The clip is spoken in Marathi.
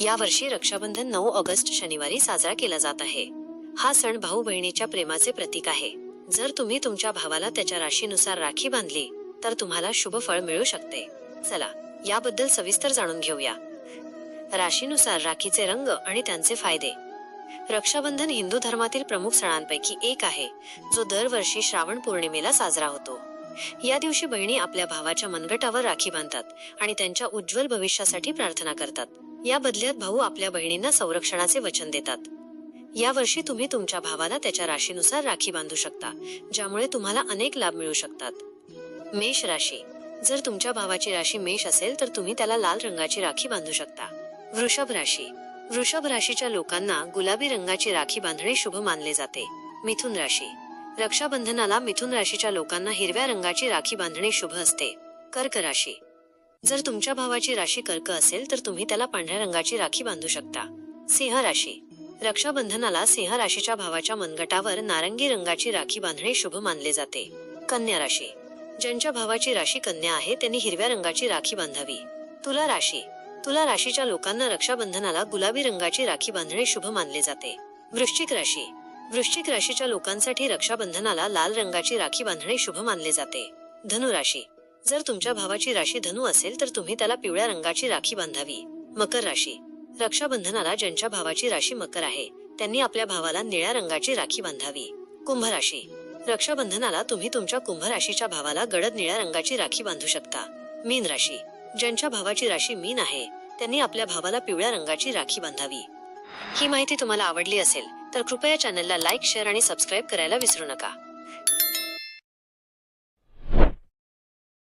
यावर्षी रक्षाबंधन नऊ ऑगस्ट शनिवारी साजरा केला जात आहे. हा सण भाऊ बहिणीच्या प्रेमाचे प्रतीक आहे. जर तुम्ही तुमच्या भावाला त्याच्या राशीनुसार राखी बांधली तर तुम्हाला शुभ फळ मिळू शकते. चला याबद्दल सविस्तर जाणून घेऊया. राशीनुसार राखीचे रंग आणि त्यांचे फायदे. रक्षाबंधन हिंदू धर्मातील प्रमुख सणांपैकी एक आहे जो दरवर्षी श्रावण पौर्णिमेला साजरा होतो. या दिवशी बहिणी आपल्या भावाच्या मनगटावर राखी बांधतात आणि त्यांच्या उज्ज्वल भविष्यासाठी प्रार्थना करतात. या बदल्यात भाऊ आपल्या बहिणींना संरक्षणाचे वचन देतात. या वर्षी तुम्ही तुमच्या भावाला त्याच्या राशीनुसार राखी बांधू शकता ज्यामुळे तुम्हाला अनेक लाभ मिळू शकतात. मेष राशी. जर तुमच्या भावाची राशी मेष असेल तर तुम्ही त्याला लाल रंगाची राखी बांधू शकता. वृषभ राशी. वृषभ राशीच्या लोकांना गुलाबी रंगाची राखी बांधणे शुभ मानले जाते. मिथुन राशी. रक्षाबंधनाला मिथुन राशीच्या लोकांना हिरव्या रंगाची राखी बांधणे शुभ असते. कर्क राशी. जर तुमच्या भावाची राशी कर्क असेल तर तुम्ही त्याला पांढऱ्या रंगाची राखी बांधू शकता. सिंह राशी. रक्षाबंधनाला सिंह राशीच्या भावाच्या मनगटावर नारंगी रंगाची राखी बांधणे शुभ मानले जाते. कन्या राशी. ज्यांच्या भावाची राशी कन्या आहे त्यांनी हिरव्या रंगाची राखी बांधावी. तुला राशी. तुला राशीच्या लोकांना रक्षाबंधनाला गुलाबी रंगाची राखी बांधणे शुभ मानले जाते. वृश्चिक राशी. वृश्चिक राशीच्या लोकांसाठी रक्षाबंधनाला लाल रंगाची राखी बांधणे शुभ मानले जाते. धनुराशी जर तुमच्या भावाची राशी धनु असेल तर तुम्ही त्याला पिवळ्या रंगाची राखी बांधावी. मकर राशी. रक्षाबंधनाला ज्यांच्या भावाची राशी मकर आहे त्यांनी आपल्या भावाला निळ्या रंगाची राखी बांधावी. कुंभ राशी. रक्षाबंधनाला तुम्ही तुमच्या कुंभ राशीच्या भावाला गडद निळ्या रंगाची राखी बांधू शकता. मीन राशी. ज्यांच्या भावाची राशी मीन आहे त्यांनी आपल्या भावाला पिवळ्या रंगाची राखी बांधावी. ही माहिती तुम्हाला आवडली असेल तर कृपया चॅनलला लाईक शेअर आणि सबस्क्राईब करायला विसरू नका.